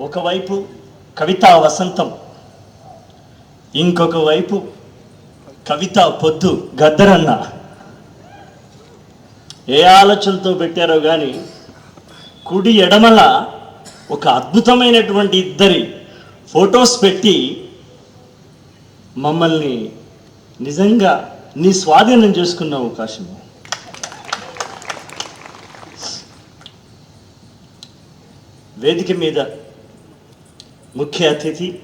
ఒకవైపు కవితా వసంతం ఇంకొక వైపు కవిత పొద్దు గద్దరన్న. ఏ ఆలోచనతో పెట్టారో కానీ కుడి ఎడమల ఒక అద్భుతమైనటువంటి ఇద్దరి ఫొటోస్ పెట్టి మమ్మల్ని నిజంగా నీ స్వాధీనం చేసుకున్న అవకాశం. వేదిక మీద ముఖ్య అతిథి.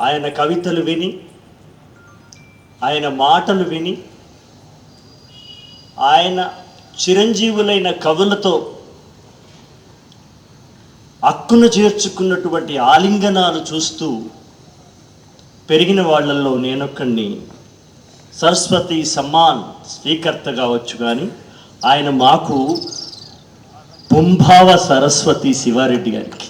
ఆయన కవితలు విని ఆయన మాటలు విని ఆయన చిరంజీవులైన కవులతో అక్కును చేర్చుకున్నటువంటి ఆలింగనాలు చూస్తూ పెరిగిన వాళ్ళల్లో నేనొక్కడిని. సరస్వతి సమ్మాన్ స్వీకర్త కావచ్చు కానీ ఆయన మాకు పుంభావ సరస్వతి శివారెడ్డి గారికి.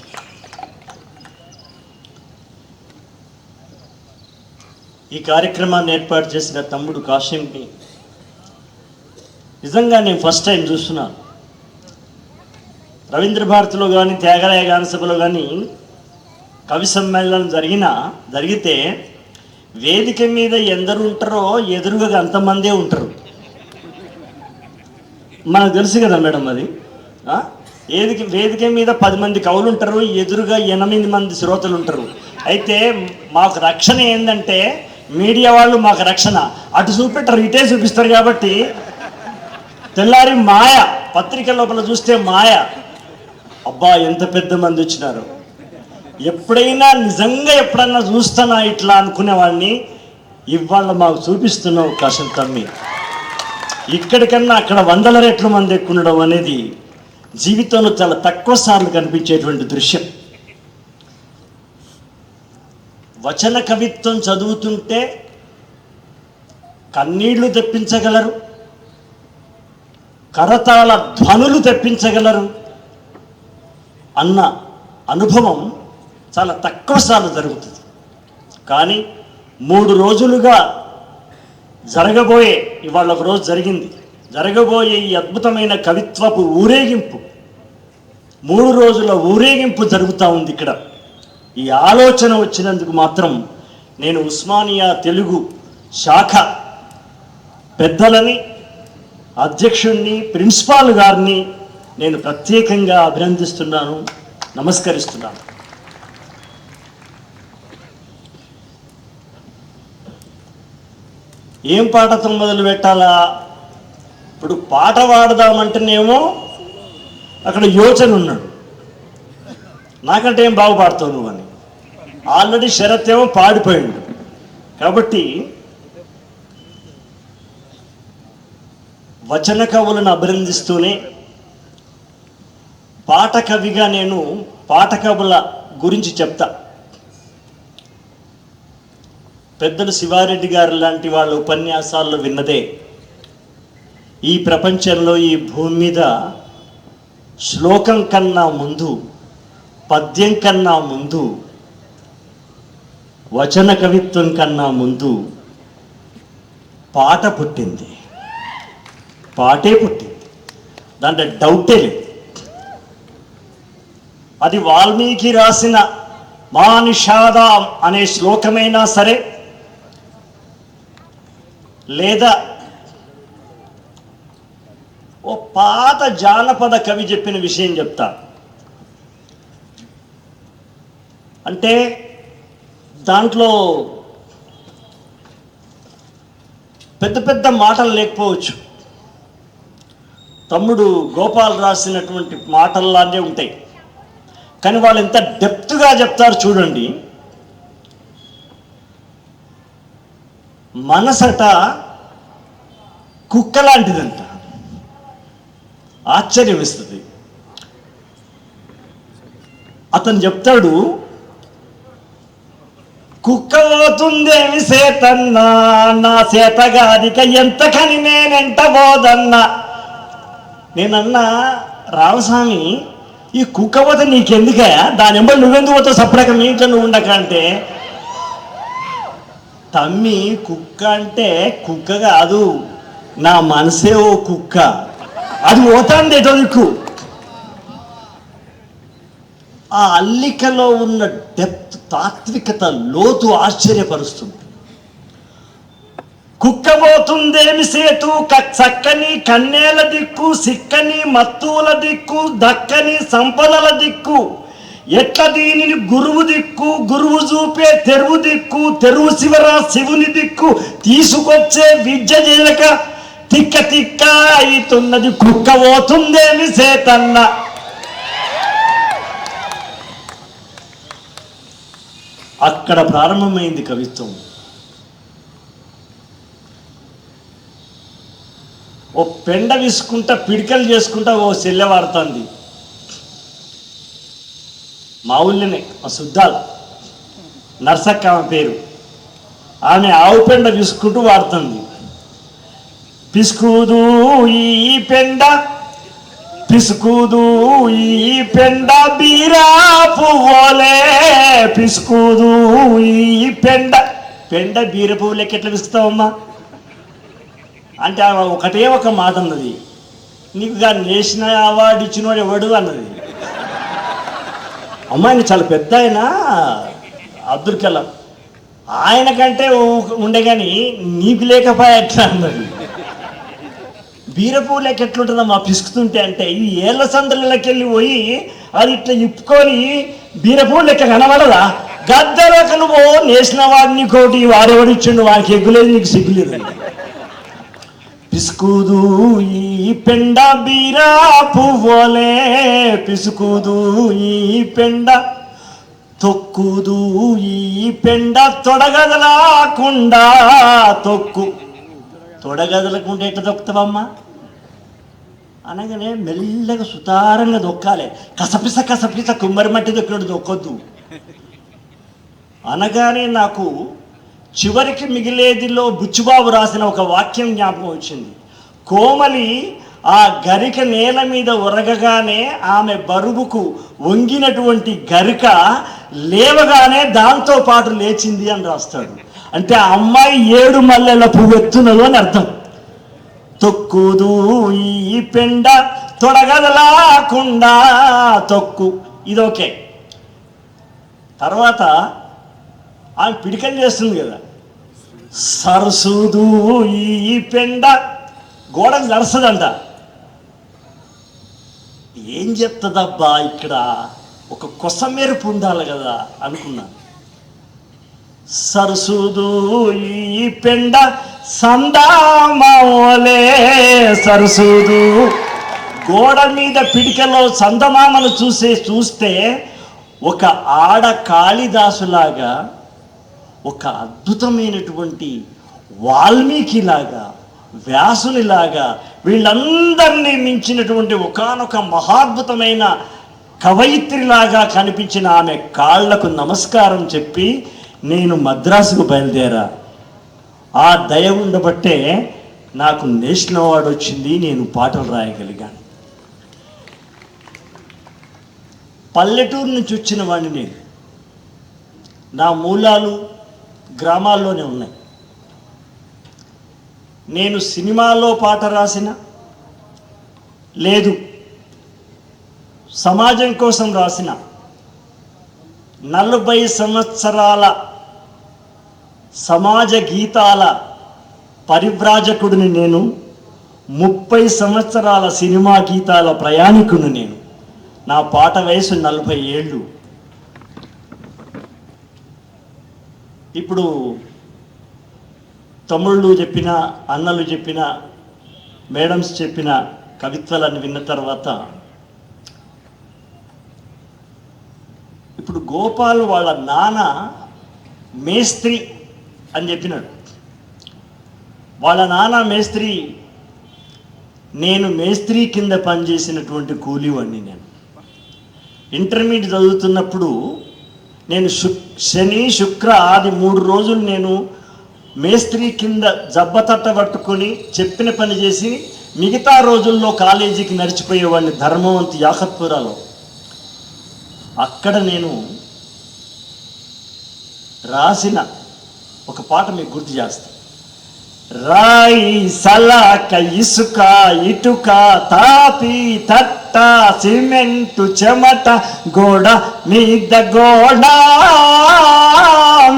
ఈ కార్యక్రమాన్ని ఏర్పాటు చేసిన తమ్ముడు కాశీంని నిజంగా నేను ఫస్ట్ టైం చూస్తున్నాను రవీంద్ర భారతిలో కానీ త్యాగరాయ గానసభలో కానీ కవి సమ్మేళనం జరిగిన జరిగితే వేదిక మీద ఎందరు ఉంటారో ఎదురుగా అంతమందే ఉంటారు. మనకు తెలుసు కదా మేడం అది. ఏదికి వేదిక వేదిక మీద పది మంది కవులు ఉంటారు ఎదురుగా ఎనిమిది మంది శ్రోతలు ఉంటారు అయితే మాకు రక్షణ ఏంటంటే మీడియా వాళ్ళు మాకు రక్షణ. అటు చూపెట్టరు ఇటే చూపిస్తారు కాబట్టి తెల్లారి మాయ పత్రిక లోపల చూస్తే మాయ. అబ్బా ఎంత పెద్ద మంది వచ్చినారు. ఎప్పుడైనా నిజంగా ఎప్పుడన్నా చూస్తానా ఇట్లా అనుకునేవాడిని ఇవాళ మాకు చూపిస్తున్న అవకాశం తమ్మి. ఇక్కడికన్నా అక్కడ వందల రెట్లు మంది ఎక్కువ ఉండడం అనేది జీవితంలో చాలా తక్కువ సార్లు కనిపించేటువంటి దృశ్యం. వచన కవిత్వం చదువుతుంటే కన్నీళ్ళు తెప్పించగలరు కరతాళ ధ్వనులు తెప్పించగలరు అన్న అనుభవం చాలా తక్కువ సార్లు జరుగుతుంది. కానీ మూడు రోజులుగా జరగబోయే ఇవాళ ఒక రోజు జరిగింది. జరగబోయే ఈ అద్భుతమైన కవిత్వపు ఊరేగింపు మూడు రోజుల ఊరేగింపు జరుగుతూ ఉంది ఇక్కడ. ఈ ఆలోచన వచ్చినందుకు మాత్రం నేను ఉస్మానియా తెలుగు శాఖ పెద్దలని అధ్యక్షుణ్ణి ప్రిన్సిపాల్ గారిని నేను ప్రత్యేకంగా అభినందిస్తున్నాను నమస్కరిస్తున్నాను. ఏం పాటతో మొదలు పెట్టాలా? ఇప్పుడు పాట పాడదామంటేనేమో అక్కడ యోచన ఉన్నాడు. నాకంటే ఏం బాగుపడతావు నువ్వు అని. ఆల్రెడీ శరత్ ఏమో పాడిపోయిండు. కాబట్టి వచన కవులను అభినందిస్తూనే పాట కవిగా నేను పాట కవుల గురించి చెప్తా. పెద్దలు శివారెడ్డి గారు లాంటి వాళ్ళ ఉపన్యాసాల్లో విన్నదే. ఈ ప్రపంచంలో ఈ భూమి మీద శ్లోకం కన్నా ముందు పద్యం కన్నా ముందు వచన కవిత్వం కన్నా ముందు పాట పుట్టింది. పాటే పుట్టింది. దాంట్లో డౌటే లేదు. అది వాల్మీకి రాసిన మా నిషాద అనే శ్లోకమైనా సరే లేదా ఓ పాత జానపద కవి చెప్పిన విషయం చెప్తా. అంటే దాంట్లో పెద్ద పెద్ద మాటలు లేకపోవచ్చు. తమ్ముడు గోపాల్ రాసినటువంటి మాటల్లానే ఉంటాయి. కానీ వాళ్ళు ఎంత డెప్త్గా చెప్తారు చూడండి. మనసట కుక్క లాంటిదంట. ఆశ్చర్యం ఇస్తుంది అతను చెప్తాడు కుక్క పోతుందేమి సేతన్నా నా సేతగాదిక ఎంత కని నేనెంట పోదన్నా నేనన్నా రామస్వామి ఈ కుక్క పోతే నీకెందుకే దాని ఎంబడి నువ్వెందుకు పోతావు? సపరేట్గా మీ ఇంట్లో నువ్వు ఉండక అంటే తమ్మి కుక్క అంటే కుక్క కాదు. నా మనసే ఓ కుక్క. అది పోతాంది ఎటో దిక్కు ఆ అల్లికలో ఉన్న డెప్త్ తాత్వికత లోతు ఆశ్చర్యపరుస్తుంది. కుక్కబోతుందేమి సేతు? చక్కని కన్నేల దిక్కు సిక్కని మత్తువుల దిక్కు దక్కని సంపదల దిక్కు. ఎట్ల దీనిని గురువు దిక్కు? గురువు చూపే తెరువు దిక్కు తెరువు శివర శివుని దిక్కు. తీసుకొచ్చే విద్య చేయక తిక్క తిక్క అవుతున్నది కుక్క పోతుందేమి సేతన్న? అక్కడ ప్రారంభమైంది కవిత్వం. ఓ పెండ విసుకుంటా పిడికలు చేసుకుంటా ఓ చెల్లె వాడుతుంది. మా ఊళ్ళోనే మా శుద్ధాలు. నర్సక్క ఆమె పేరు. ఆమె ఆవు పెండ విసుకుంటూ వాడుతుంది. పిసుకుదు ఈ పెండ పిసుకుదు ఈ పెండ బీరా పువ్వులే పిసుకుదు ఈ పెండ. పెండ బీర పువ్వులకి ఎట్లా పిసుకుతావమ్మా అంటే ఒకటే ఒక మాట అన్నది. నీకు కానీ నేషనల్ అవార్డు ఇచ్చినోడు ఎవడు అన్నది. అమ్మాయిని చాలా పెద్ద ఆయన అబ్దుల్ కలాం. ఆయన కంటే ఉండే కానీ నీకు లేకపోయా ఎట్లా అన్నది? బీరపు లెక్క ఎట్లుంటుందమ్మా పిసుకుతుంటే అంటే ఈ ఏళ్ళ సందులకి వెళ్ళి పోయి అది ఇట్లా ఇప్పుకొని బీరపు లెక్క కనబడదా? గద్దలకు నువ్వు నేసిన వాడిని కోటి వాడెవడిచ్చిండు వాడికి ఎగ్గులేదు నీకు సిగ్గులేదు పిసుకుదు ఈ పెండ బీరా పువ్వులే పిసుకుదు ఈ పెండ తొక్కుదు ఈ పెండ తొడగదలాకుండా తొక్కు. తొడగదలకుండా ఎట్లా తొక్కుతావమ్మా? అనగానే మెల్లగా సుతారంగా దొక్కాలి. కసపిస కసపిస కుమ్మరి మట్టి దొక్కినట్టు దొక్కొద్దు. అనగానే నాకు చివరికి మిగిలేదిలో బుచ్చుబాబు రాసిన ఒక వాక్యం జ్ఞాపకం వచ్చింది. కోమలి ఆ గరిక నేల మీద ఉరగగానే ఆమె బరువుకు వంగినటువంటి గరిక లేవగానే దాంతో పాటు లేచింది అని రాస్తాడు. అంటే ఆ అమ్మాయి ఏడు మల్లెల పువ్వెత్తునదు అని అర్థం. తొక్కుదు ఈ పెండ తొడగదలాకుండా తొక్కు. ఇదొకే. తర్వాత ఆమె పిడికలు చేస్తుంది కదా. సరసుదు ఈ పెండ గోడకు నడుస్తుందంట. ఏం చెప్తుందబ్బా ఇక్కడ? ఒక కొస మెరుపు ఉండాలి కదా అనుకున్నాను సరసుదు ఈ పెండ సందామోలే సరసుదు. గోడ మీద పిడికలో సందమామను చూసే చూస్తే ఒక ఆడ కాళిదాసులాగా ఒక అద్భుతమైనటువంటి వాల్మీకిలాగా వ్యాసునిలాగా వీళ్ళందరినీ మించినటువంటి ఒకానొక మహాద్భుతమైన కవయిత్రిలాగా కనిపించిన ఆమె కాళ్ళకు నమస్కారం చెప్పి నేను మద్రాసుకు బయలుదేరా. ఆ దయ ఉండబట్టే నాకు నేషనల్ అవార్డు వచ్చింది నేను పాటలు రాయగలిగాను. పల్లెటూరు నుంచి వచ్చిన వాడిని నేను. నా మూలాలు గ్రామాల్లోనే ఉన్నాయి. నేను సినిమాలో పాట రాసిన లేదు సమాజం కోసం రాసిన నలభై సంవత్సరాల సమాజ గీతాల పరివ్రాజకుడిని నేను ముప్పై సంవత్సరాల సినిమా గీతాల ప్రయాణికుడు నేను. నా పాట వయసు నలభై ఏళ్ళు. ఇప్పుడు తమ్ముళ్ళు చెప్పిన అన్నలు చెప్పిన మేడమ్స్ చెప్పిన కవిత్వాలను విన్న తర్వాత ఇప్పుడు గోపాల్ వాళ్ళ నాన్న మేస్త్రి అని చెప్పినాడు. వాళ్ళ నాన్న మేస్త్రి నేను మేస్త్రి కింద పనిచేసినటువంటి కూలివాడిని నేను. ఇంటర్మీడియట్ చదువుతున్నప్పుడు నేను శు శని శుక్ర ఆది మూడు రోజులు నేను మేస్త్రి కింద జబ్బతట్ట పట్టుకొని చెప్పిన పని చేసి మిగతా రోజుల్లో కాలేజీకి నడిచిపోయేవాడిని ధర్మవంతి యాకత్పురాలో అక్కడ నేను రాసిన ఒక పాట మీకు గుర్తు చేస్తా. రాయి సలాక ఇసుక ఇటుక తాపి తట్ట సిమెంటు చెమట గోడ మీద గోడ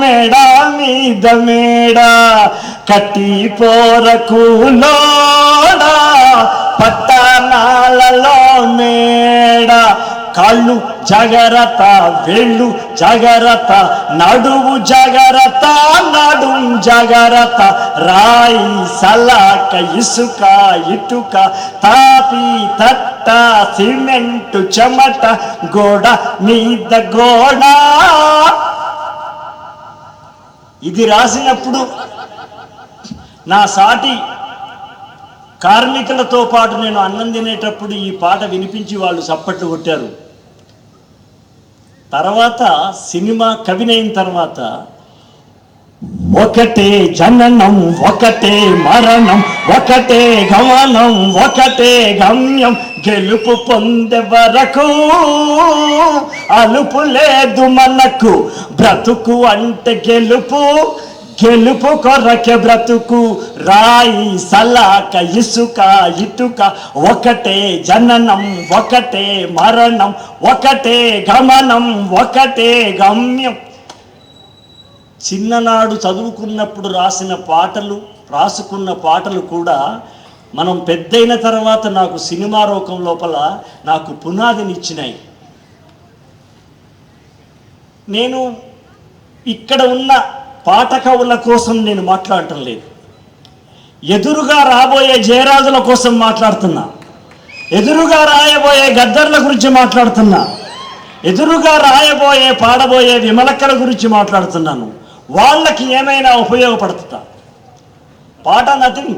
మేడ మీద మేడ కట్టి పోరకు పట్టణాలలో మేడ. కాళ్ళు జాగ్రత్త వేళ్ళు జాగ్రత్త నడువు జాగ్రత్త నాడు జాగ్రత్త. రాయి సలాక ఇసుక ఇటుక తాపి తట్ట సిమెంటు చెమట గోడ మీద గోడ. ఇది రాసినప్పుడు నా సాటి కార్మికులతో పాటు నేను అన్నం తినేటప్పుడు ఈ పాట వినిపించి వాళ్ళు చప్పట్లు కొట్టారు. తర్వాత సినిమా కవినైన తర్వాత ఒకటే జననం ఒకటే మరణం ఒకటే గమనం ఒకటే గమ్యం. గెలుపు పొందే వరకు అలుపు లేదు మనకు. బ్రతుకు అంటే గెలుపు. గెలుపు కొరకే బ్రతుకు రాయి సలాక ఇసుక ఇటుక ఒకటే జననం ఒకటే మరణం ఒకటే గమనం ఒకటే గమ్యం. చిన్ననాడు చదువుకున్నప్పుడు రాసిన పాటలు రాసుకున్న పాటలు కూడా మనం పెద్దయిన తర్వాత నాకు సినిమా రూపం లోపల నాకు పునాదినిచ్చినాయి. నేను ఇక్కడ ఉన్న పాఠకవుల కోసం నేను మాట్లాడటం లేదు. ఎదురుగా రాబోయే జయరాజుల కోసం మాట్లాడుతున్నా. ఎదురుగా రాయబోయే గద్దర్ల గురించి మాట్లాడుతున్నా. ఎదురుగా రాయబోయే పాడబోయే విమలక్కల గురించి మాట్లాడుతున్నాను. వాళ్ళకి ఏమైనా ఉపయోగపడుతుందా? పాట నథింగ్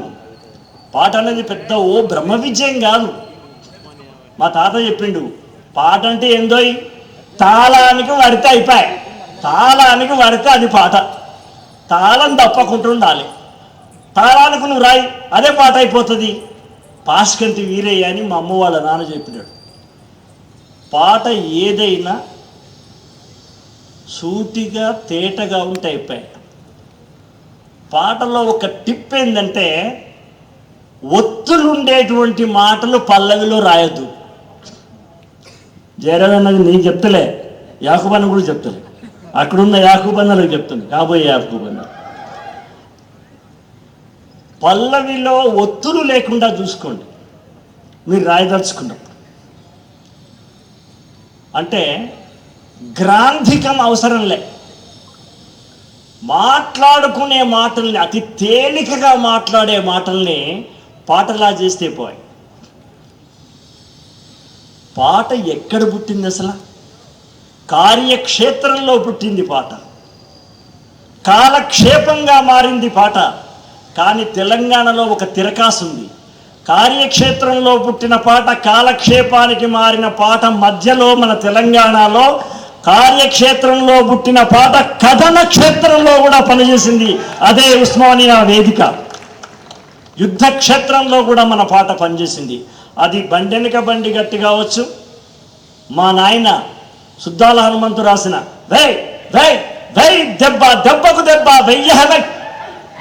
పాట అనేది పెద్ద ఓ బ్రహ్మ విజయం కాదు. మా తాత చెప్పిండు పాట అంటే ఏందోయ్? తాళానికి వడితే అయిపోయాయి. తాళానికి వడితే అది పాట. తాళం తప్పకుండా ఉండాలి. తాళానికి నువ్వు రాయి అదే పాట అయిపోతుంది. పాస్కంటి వీరయ్య అని మా అమ్మ వాళ్ళ నాన్న చెప్పినాడు. పాట ఏదైనా సూటిగా తేటగా ఉంటే అయిపోయాయి. పాటలో ఒక టిప్ ఏంటంటే ఒత్తులుండేటువంటి మాటలు పల్లవిలో రాయద్దు. జయరాజన్నది నేను నీకు చెప్తలే యాకుబన్న కూడా చెప్తలే. అక్కడున్న యాకుబన్నలకు చెప్తుంది కాబోయే యాకుబన్న పల్లవిలో ఒత్తులు లేకుండా చూసుకోండి మీరు రాయదలుచుకున్నప్పుడు. అంటే గ్రాంధికం అవసరం లే. మాట్లాడుకునే మాటల్ని అతి తేలికగా మాట్లాడే మాటల్ని పాటలా చేస్తే పోయి. పాట ఎక్కడ పుట్టింది అసలు? కార్యక్షేత్రంలో పుట్టింది పాట. కాలక్షేపంగా మారింది పాట. కానీ తెలంగాణలో ఒక తిరకాసు ఉంది. కార్యక్షేత్రంలో పుట్టిన పాట కాలక్షేపానికి మారిన పాట మధ్యలో మన తెలంగాణలో కార్యక్షేత్రంలో పుట్టిన పాట కథన క్షేత్రంలో కూడా పనిచేసింది. అదే ఉస్మానియా వేదిక. యుద్ధ క్షేత్రంలో కూడా మన పాట పనిచేసింది. అది బండెనక బండి గట్టి కావచ్చు మా నాయన సుద్దాల హనుమంతు రాసిన వై వై వై దెబ్బ దెబ్బకు దెబ్బ వెయ్య వై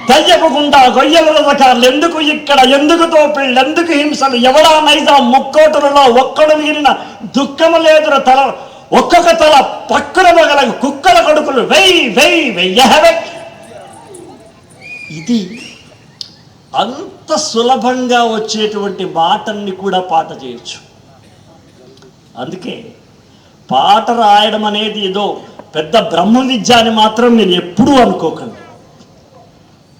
దయ్యపు గుండా గొయ్యల రకాలు ఎందుకు ఇక్కడ ఎందుకు తోపిళ్ళు ఎందుకు హింసలు? ఎవడా నైజా ముక్కోటులలో ఒక్కడు మిగిలిన దుఃఖము లేదుర తల ఒక్కొక్క తల పక్కన గల కుక్కల కొడుకులు వెయ్యి వెయ్యి వెయ్య ఇది అంత సులభంగా వచ్చేటువంటి మాటల్ని కూడా పాట చేయొచ్చు. అందుకే పాట రాయడం అనేది ఏదో పెద్ద బ్రహ్మ విద్య అని మాత్రం నేను ఎప్పుడూ అనుకోకండి.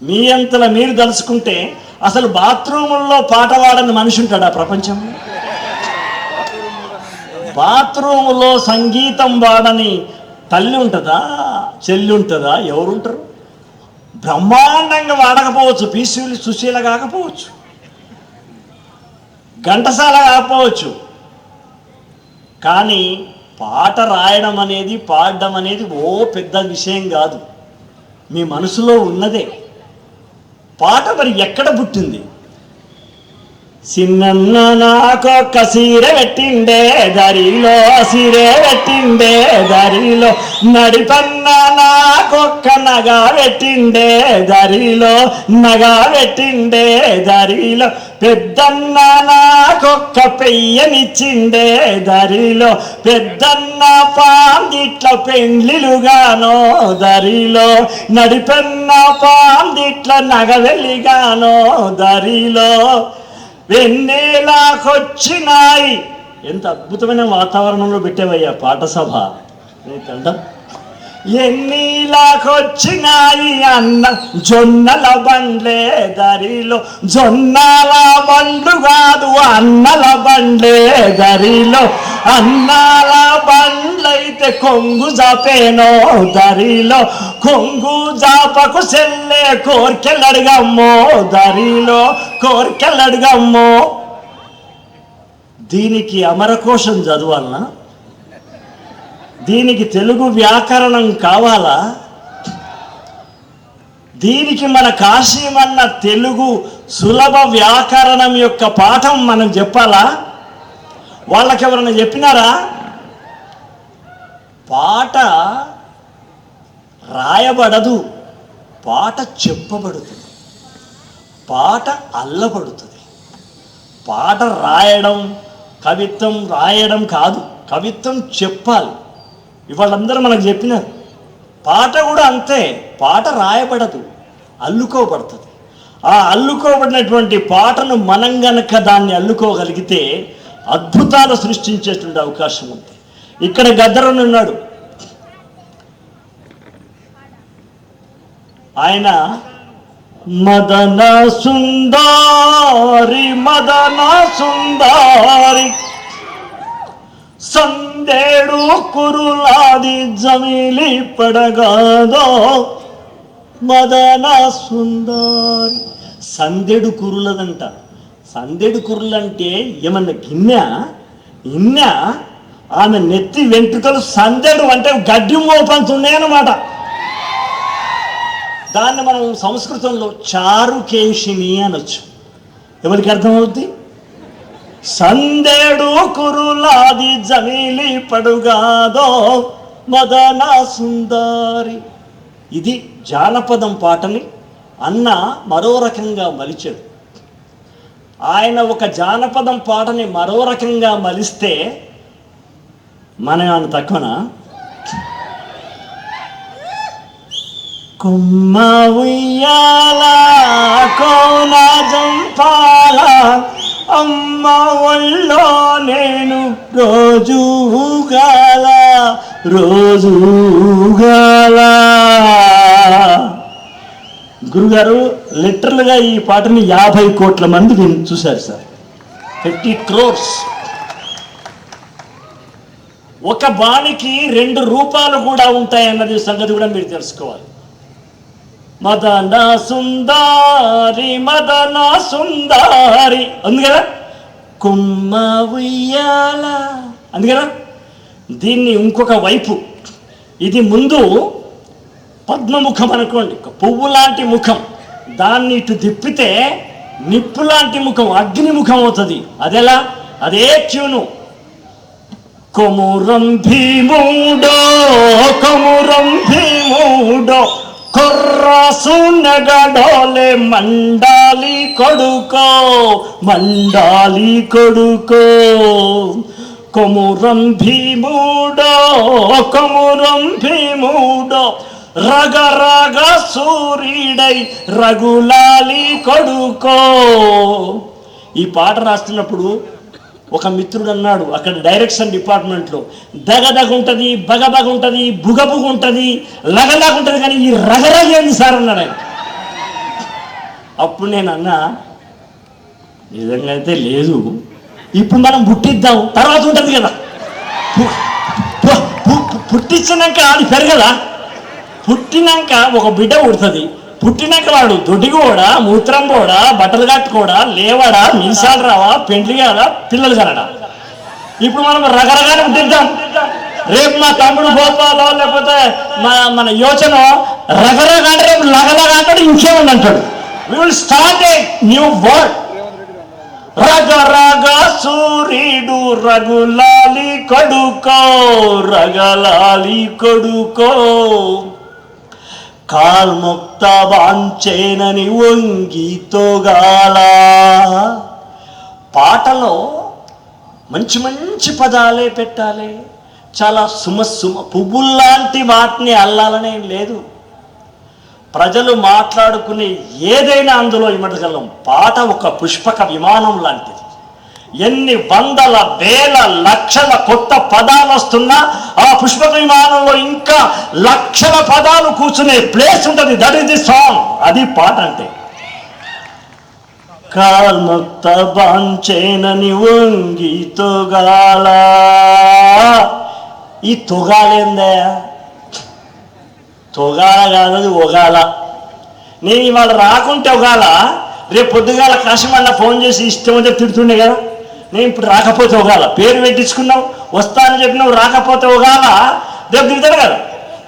మీ అంతల మీరు తలుచుకుంటే అసలు బాత్రూముల్లో పాట పాడని మనిషి ఉంటాడా ప్రపంచంలో? బాత్రూములో సంగీతం వాడని తల్లి ఉంటుందా చెల్లి ఉంటుందా ఎవరుంటారు? బ్రహ్మాండంగా వాడకపోవచ్చు పీసీలు సుశీల కాకపోవచ్చు ఘంటసాల కాకపోవచ్చు. కానీ పాట రాయడం అనేది పాడడం అనేది ఓ పెద్ద విషయం కాదు. మీ మనసులో ఉన్నదే. పాట మరి ఎక్కడ పుట్టింది? చిన్న నాకొక్క సీర పెట్టిండే దరిలో సీరే పెట్టిండే దరిలో. నడిపన్న నాకొక్క నగ పెట్టిండే దరిలో నగ పెట్టిండే దరిలో. పెద్దన్న నాకొక్క పెయ్యనిచ్చిండే దరిలో. పెద్దన్న పాందిట్ల పెండ్లిలుగానో దరిలో. నడిపన్న పాందిట్ల నగవెల్లిగానో దరిలో. వెన్నెలాకొచ్చినాయి ఎంత అద్భుతమైన వాతావరణంలో పెట్టేవయ్యా పాట సభ ఎన్నిలాకొచ్చినాయి అన్న జొన్నల బండ్లే దరిలో జొన్నల బండ్లు కాదు అన్నల బండ్లే దరిలో అన్నాల బండ్లైతే కొంగు జాపేనో దరిలో. కొంగు జాపకు సెల్లే కోర్కెళ్ళడుగమ్మో దరిలో. కోర్కెళ్ళడుగమ్మో. దీనికి అమరకోశం చదవాలనా? దీనికి తెలుగు వ్యాకరణం కావాలా? దీనికి మన కాశీమన్న తెలుగు సులభ వ్యాకరణం యొక్క పాఠం మనం చెప్పాలా? వాళ్ళకి ఎవరైనా చెప్పినారా? పాట రాయబడదు పాట చెప్పబడుతుంది. పాట అల్లబడుతుంది. పాట రాయడం కవిత్వం రాయడం కాదు కవిత్వం చెప్పాలి. ఇవాళందరూ మనకు చెప్పినారు పాట కూడా అంతే. పాట రాయబడదు అల్లుకోబడుతుంది. ఆ అల్లుకోబడినటువంటి పాటను మనం గనక దాన్ని అల్లుకోగలిగితే అద్భుతాలు సృష్టించేటువంటి అవకాశం ఉంది. ఇక్కడ గద్దరని ఉన్నాడు. ఆయన మదన సుందారి మదన సుందారి సందేడు కురులాది జమిలి పడగాదో మదన సుందారి. సందెడు కురులదంట. సందెడు కురులంటే ఏమన్నా గిన్నె? ఇన్న ఆమె నెత్తి వెంట్రుకలు సందెడు అంటే గడ్డి మోపంతున్నాయన్నమాట దాన్ని మనం సంస్కృతంలో చారుకేశిని అనొచ్చు. ఎవరికి అర్థమవుద్ది? సందేడు కురులాది జమీలి పడుగాదో మదన సుందారి. ఇది జానపదం పాటని అన్న మరో రకంగా మలిచాడు. ఆయన ఒక జానపదం పాటని మరో రకంగా మలిస్తే మన ఆయన తక్కువనా? కుమ్మ ఉయ్యాల కోన జంపాల అమ్మ వల్ల నేను రోజు గాల రోజు గాల. గురుగారు లిటరల్గా ఈ పాటని యాభై కోట్ల మంది విని చూశారు సార్. ఫిఫ్టీ క్రోర్స్. ఒక బాణికి రెండు రూపాలు కూడా ఉంటాయన్నది సంగతి కూడా మీరు తెలుసుకోవాలి. మదన సుందారి మదన సుందారి ఉంది కదా? కుమ్మ ఉయ్యాల. అంది కదా? దీన్ని ఇంకొక వైపు. ఇది ముందు పద్మముఖం అనుకోండి. పువ్వు లాంటి ముఖం. దాన్ని ఇటు తిప్పితే నిప్పు లాంటి ముఖం అగ్నిముఖం అవుతుంది. అదెలా? అదే ట్యూను. కొమురం భీముడో కొమురం భీముడో. కొర్రాసు మండాలి కొడుకో మండాలి కొడుకో. కొమురం భీముడో కొమురం భీముడో రగ రగ సూర్యుడై రఘులాలి కొడుకో. ఈ పాట రాస్తున్నప్పుడు ఒక మిత్రుడు అన్నాడు అక్కడ డైరెక్షన్ డిపార్ట్మెంట్లో దగదగ ఉంటుంది బగబగ ఉంటుంది బుగబుగ ఉంటుంది లగలగ ఉంటుంది కానీ ఈ రగరగ ఏంది సార్? అన్నాడు ఆయన. అప్పుడు నేను అన్నా నిజంగా అయితే లేదు. ఇప్పుడు మనం పుట్టిద్దాం తర్వాత ఉంటుంది కదా. పుట్టించినాక అది పెరగదా? పుట్టినాక ఒక బిడ్డ పుడుతుంది పుట్టినాక వాడు దొడ్డిగోడా మూత్రం పోడా బట్టలు కట్టుకోడా లేవడా మీసాలు రావా పెండ్లి కాడా పిల్లలు కనడా ఇప్పుడు మనం రకరకాల పుట్టిద్దాం రేపు మా తమ్ముడు గోపాలో లేకపోతే మా మన యోచన రకరకాల రేపు లగలగా అంటాడు ఇంకేముంది అంటాడు. We will start a new word రగ రగ సూర్యుడు రగులాలి కొడుకో రగలాలి కొడుకో. కాల్ముక్త వాంచేనని వంగితోగాల పాటలో మంచి మంచి పదాలే పెట్టాలి. చాలా సుమ సుమ పువ్వుల్లాంటి వాటిని అల్లాలనే లేదు. ప్రజలు మాట్లాడుకునే ఏదైనా అందులో ఇమడగలం. పాట ఒక పుష్పక విమానం లాంటిది. ఎన్ని వందల వేల లక్షల కొత్త పదాలు వస్తున్నా ఆ పుష్పక విమానంలో ఇంకా లక్షల పదాలు కూర్చునే ప్లేస్ ఉంటుంది. దట్ ఈస్ ది సాంగ్ అది పాట అంటే. కాల్మొక్త బాంచేనని వంగి తొగాల. ఈ తొగాలేందే? తొగాల కాదు ఒగాల. నేను ఇవాళ రాకుంటే ఒగాల రేపు పొద్దుగాల కాశమన్న ఫోన్ చేసి ఇష్టం వచ్చే తిడుతుండే కదా. నేను ఇప్పుడు రాకపోతే ఒగాల పేరు పెట్టించుకున్నావు వస్తానని చెప్పినావు రాకపోతే ఒగాల దెబ్బ తిడతాడు కదా.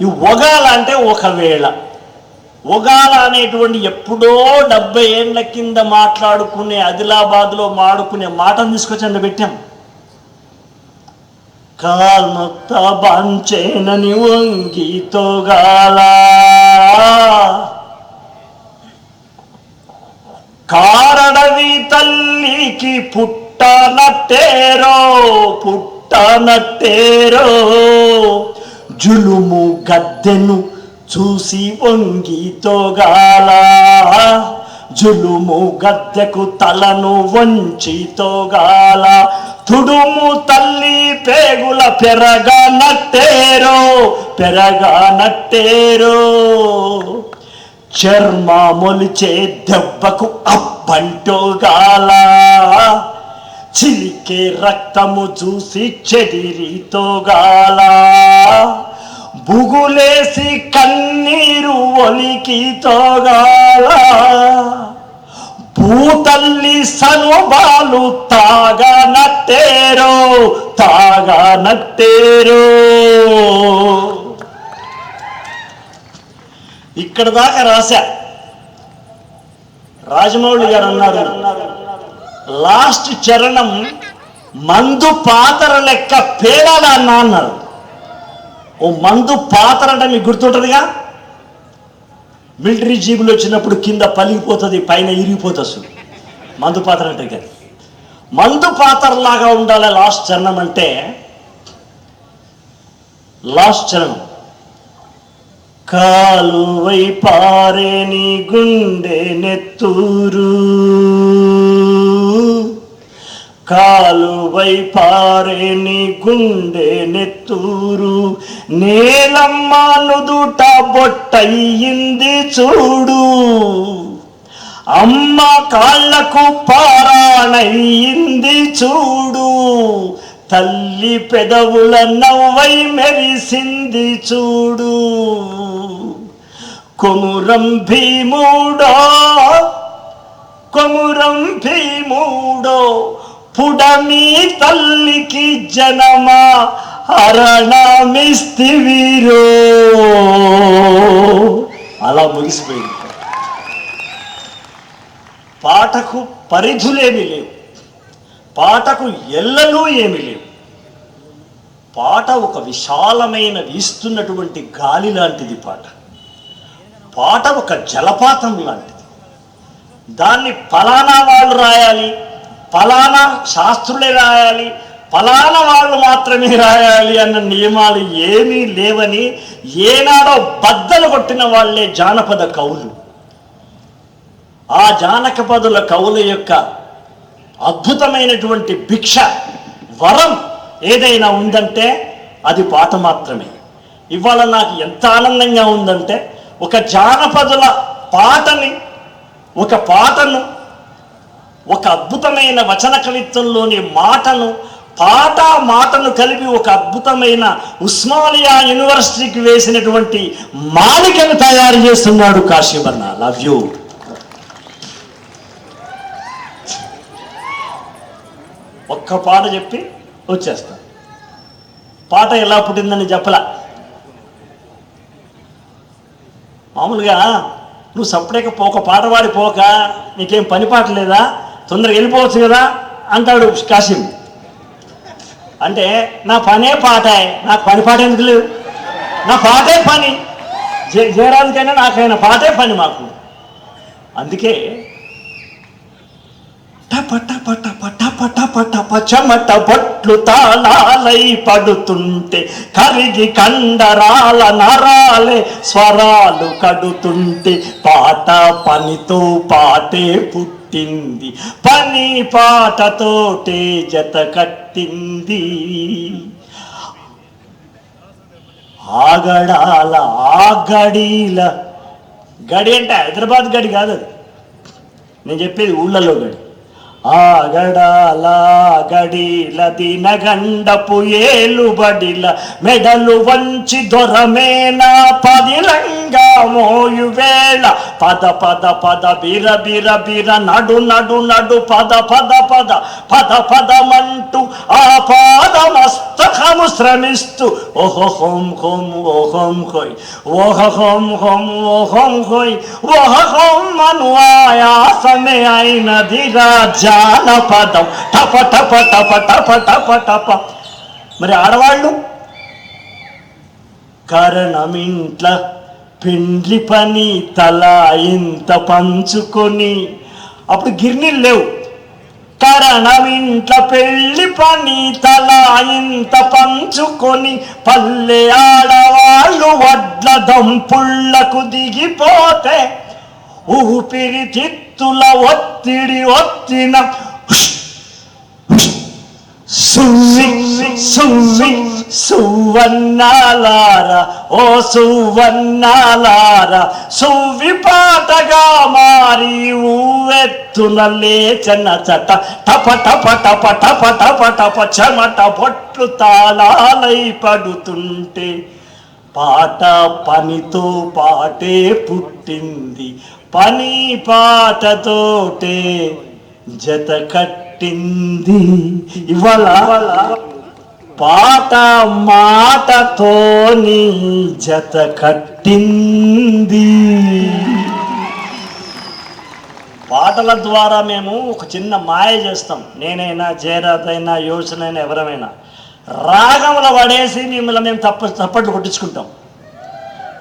ఈ ఒగాల అంటే ఒకవేళ. ఒగాల అనేటువంటి ఎప్పుడో డెబ్బై ఏండ్ల కింద మాట్లాడుకునే ఆదిలాబాద్లో మాడుకునే మాటను తీసుకొచ్చి అందులో పెట్టాం. కాల్మొక్త బాంచేనని వంగి కారడవి తల్లికి పుట్టనట్టేరో పుట్టనట్టేరో జులుము గద్దెను చూసి వంగి తోగాల. జులుము గద్దెకు తలను వంచి తోగాల. తుడుము తల్లి పేగుల పెరగా నట్టేరో పెరగా నట్టేరో చర్మ మొలిచే దెబ్బకు అప్పంటోగాల. చిలికే రక్తము చూసి చెదిరితోగాల బుగులేసి కన్నీరు ఒలికితోగాల భూతల్లి సనుబాలు తాగా తాగనత్తేరో తాగా నట్టేరో ఇక్కడ దాకా రాశా. రాజమౌళి గారు అన్నారు. లాస్ట్ చరణం మందు పాత్ర లెక్క పేడాలా అన్న అన్నారు. ఓ మందు పాత్ర అంటే మీకు గుర్తుంటుందిగా? మిలిటరీ జీబులు వచ్చినప్పుడు కింద పలిగిపోతుంది పైన ఇరిగిపోతుంది అసలు. మందు పాత్ర అంటే కదా మందు పాత్రలాగా ఉండాలి లాస్ట్ చరణం అంటే లాస్ట్ చరణం. కాలువై పారేని గుండె నెత్తూరు. కాలువై పారేని గుండె నెత్తూరు నేలమ్మ నుదుట బొట్టయింది చూడు. అమ్మ కాళ్ళకు పారాణయింది చూడు. తల్లి పెదవుల నవ్వై మెరిసింది చూడు. కొమురం భీముడో కొమురం భీముడో పుడమి తల్లికి జనమా హరణమిస్తివీరో. అలా ముగిసిపోయింది. పాటకు పరిధులేమి లేవు. పాటకు ఎల్లలు ఏమి లేవు. పాట ఒక విశాలమైన వీస్తున్నటువంటి గాలి లాంటిది పాట. పాట ఒక జలపాతం లాంటిది. దాన్ని ఫలానా వాళ్ళు రాయాలి. ఫలానా శాస్త్రులే రాయాలి ఫలానా వాళ్ళు మాత్రమే రాయాలి అన్న నియమాలు ఏమీ లేవని ఏనాడో బద్దలు కొట్టిన వాళ్ళే జానపద కవులు. ఆ జానకపదుల కవుల యొక్క అద్భుతమైనటువంటి భిక్ష వరం ఏదైనా ఉందంటే అది పాట మాత్రమే. ఇవాళ నాకు ఎంత ఆనందంగా ఉందంటే ఒక జానపదుల పాటని ఒక పాటను ఒక అద్భుతమైన వచన కవిత్వంలోని మాటను పాట మాటను కలిపి ఒక అద్భుతమైన ఉస్మానియా యూనివర్సిటీకి వేసినటువంటి మాలికను తయారు చేస్తున్నాడు కాశీవర్ణ. లవ్ యూ ఒక్క పాట చెప్పి వచ్చేస్తా. పాట ఎలా పుట్టిందని చెప్పలా? మామూలుగా నువ్వు సపరేట్గా పోక పాట పాడి పోక నీకేం పని పాట లేదా? తొందరగా వెళ్ళిపోవచ్చు కదా అంటాడు కాసిం. అంటే నా పనే పాటే నాకు పని పాట ఎందుకు లేదు? నా పాటే పని. జే జయరాజుకైనా నాకైనా పాటే పని మాకు. అందుకే టప టప పట్ట టప టప టప చెమట బొట్లు తాళాలై పడుతుంటే కరిగి కండరాల నరాలే స్వరాలు కడుతుంటే పాట పనితో పాటే పుట్టు పుట్టింది పని పాటతోటే జత కట్టింది. ఆగడాల ఆగడీల గడి అంటే హైదరాబాద్ గడి కాదు అది. నేను చెప్పేది ఊళ్ళలో గడి. ఆగడాల గడిల దినగండపు ఏలుబడిల మెడలు వంచి దొరమేనా పదిలంగా మోయువేళ పద పద పద బిర బిర బిర నడు నడు నడు పద పద పద పద పదమంటూ ఆ పాదమస్తకము శ్రమిస్తూ. ఓహో హోం హోం ఓహోం హోయ్. ఓహ హోం హోం ఓహోం హోయ్. ఓహ హోం అను ఆయాసమే అయినది రాజా జానపదం టప టప టప టప టప టప. మరి ఆడవాళ్ళు? కరణమింట్ల పెండ్లి పని తల ఇంత పంచుకొని. అప్పుడు గిర్నీలు లేవు. కరణమింట్ల పెళ్ళి పని తల ఇంత పంచుకొని. పల్లె ఆడవాళ్ళు వడ్ల దంపుళ్ళకు దిగిపోతే. ఊపిరితిత్తుల ఒత్తిడి ఒత్తిన. సువ్వి సువ్వి సువన్నాలార ఓ సువన్నాలార సువ్వి పాటగా మారి ఊవెత్తున లేచన చట టప టప టప టప టప టప చెమట పొట్లు తాళాలై పడుతుంటే పాట పనితో పాటే పుట్టింది. పని పాటతోటే జత కట్టింది. ఇవాళ పాట మాటతోని జత కట్టింది. పాటల ద్వారా మేము ఒక చిన్న మాయ చేస్తాం. నేనైనా జయరాత్ అయినా యోచనైనా ఎవరమైనా. రాగముల పడేసి మిమ్మల్ని మేము తప్ప తప్పట్లు కొట్టించుకుంటాం.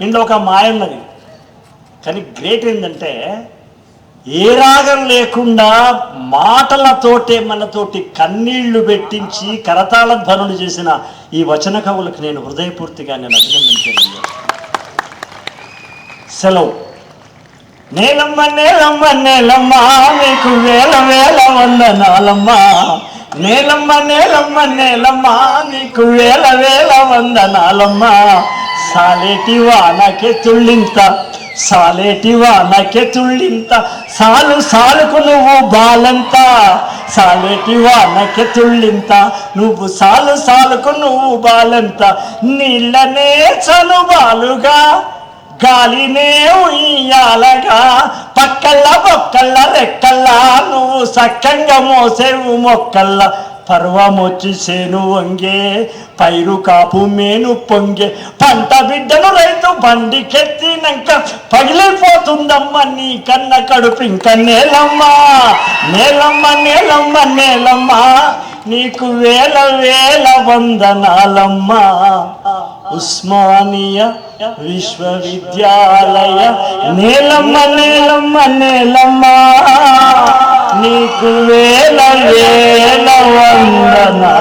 ఇంట్లో ఒక మాయ ఉన్నది. కానీ గ్రేట్ ఏంటంటే ఏ రాగం లేకుండా మాటలతోటే మనతోటి కన్నీళ్ళు పెట్టించి కరతాళ ధ్వనులు చేసిన ఈ వచన కవులకు నేను హృదయపూర్తిగా నేను అభినందించాను సెలవు. నేలమ్మ నేలమ్మ నేలమ్మ మీకు వేల వేల వందనాలమ్మ. నేలమ్మ నేలమ్మ నేలమ్మ నీకు వేల వేల వందనాలమ్మ. సాలేటి వానకే తుళ్ళింత సాలేటివా? నకెతుళ్ళింత. తుళ్ళింత సాలు సాలుకు నువ్వు బాలంత. సాలేటివా? నకెతుళ్ళింత. తుళ్ళింత నువ్వు సాలు సాలుకు నువ్వు బాలంత. నీళ్ళనే చనుబాలుగా గాలినే ఉయ్యాలగా. పక్కల్లా బొక్కల్లా రెక్కల్లా నువ్వు సక్కంగా మోసేవు మొక్కల్లా పర్వమొచ్చి సేను వంగే పైరు కాపు మేను పొంగే పంట బిడ్డను రైతు బండికెత్తినాక పగిలిపోతుందమ్మ నీ కన్న కడుపు ఇంక నేలమ్మ. నేలమ్మ నేలమ్మ నేలమ్మ నీకు వేల వేల వందనాలమ్మ. ఉస్మానియా విశ్వవిద్యాలయ నేలమ్మ నేలమ్మ నేలమ్మ. నీకు వేల వేల వందనాలమ్మా.